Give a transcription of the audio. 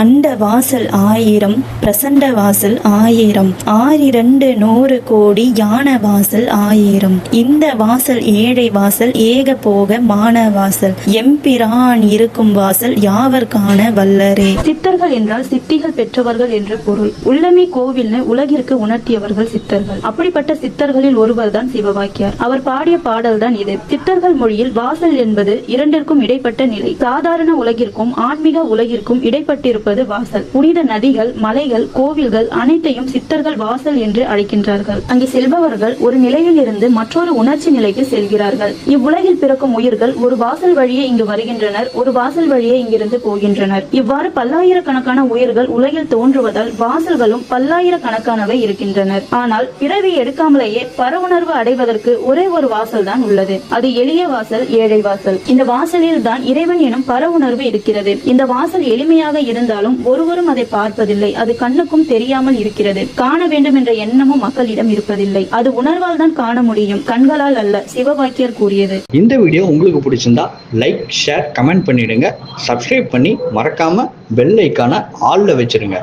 அண்ட வாசல் ஆயிரம் பிரசண்ட வாசல் ஆயிரம் ஆறிரண்டு நூறு கோடி யான வாசல் ஆயிரம். இந்த வாசல் ஏழை வாசல் ஏக போக மான வாசல். எம்பிரான் இருக்கும் வாசல் யாவர் காண வல்லரே? சித்தர்கள் என்றால் சித்திகள் பெற்றவர்கள் என்று பொருள். உள்ளமே கோவில்னு உலகிற்கு உணர்த்தியவர்கள் சித்தர்கள். அப்படிப்பட்ட சித்தர்களில் ஒருவர் தான் சிவவாக்கியார் அவர் பாடிய பாடல் தான் இது. சித்தர்கள் மொழியில் வாசல் என்பது இரண்டிற்கும் இடைப்பட்ட நிலை. சாதாரண உலகிற்கும் ஆன்மீக உலகிற்கும் இடைப்பட்டிருக்கும் இருப்பது வாசல். புனித நதிகள் மலைகள் கோவில்கள் அனைத்தையும் சித்தர்கள் வாசல் என்று அழைக்கின்றார்கள். அங்கே செல்பவர்கள் ஒரு நிலையில் இருந்து மற்றொரு உணர்ச்சி நிலைக்கு செல்கிறார்கள். இவ்வுலகில் பிறக்கும் உயிர்கள் ஒரு வாசல் வழியே இங்கு வருகின்றனர் ஒரு வாசல் வழியே இங்கிருந்து போகின்றனர். இவ்வாறு பல்லாயிரக்கணக்கான உயிர்கள் உலகில் தோன்றுவதால் வாசல்களும் பல்லாயிரக்கணக்கானவை இருக்கின்றனர். ஆனால் பிறவி எடுக்காமலேயே பரவுணர்வு அடைவதற்கு ஒரே ஒரு வாசல் தான் உள்ளது. அது எளிய வாசல் ஏழை வாசல். இந்த வாசலில் தான் இறைவன் எனும் பரவுணர்வு இருக்கிறது. இந்த வாசல் எளிமையாக இருந்தாலும் ஒருவரும் அதை பார்ப்பதில்லை. அது கண்ணுக்கும் தெரியாமல் இருக்கிறது. காண வேண்டும் என்ற எண்ணமும் மக்களிடம் இருப்பதில்லை. அது உணர்வால் தான் காண முடியும். கண்களால் அல்ல சிவவாக்கியர் கூறியது. இந்த வீடியோ உங்களுக்கு பிடிச்சிருந்தா லைக் ஷேர் கமெண்ட் பண்ணிடுங்க. சப்ஸ்கிரைப் பண்ணி மறக்காம பெல் ஐக்கான ஆல்ல வச்சிருங்க.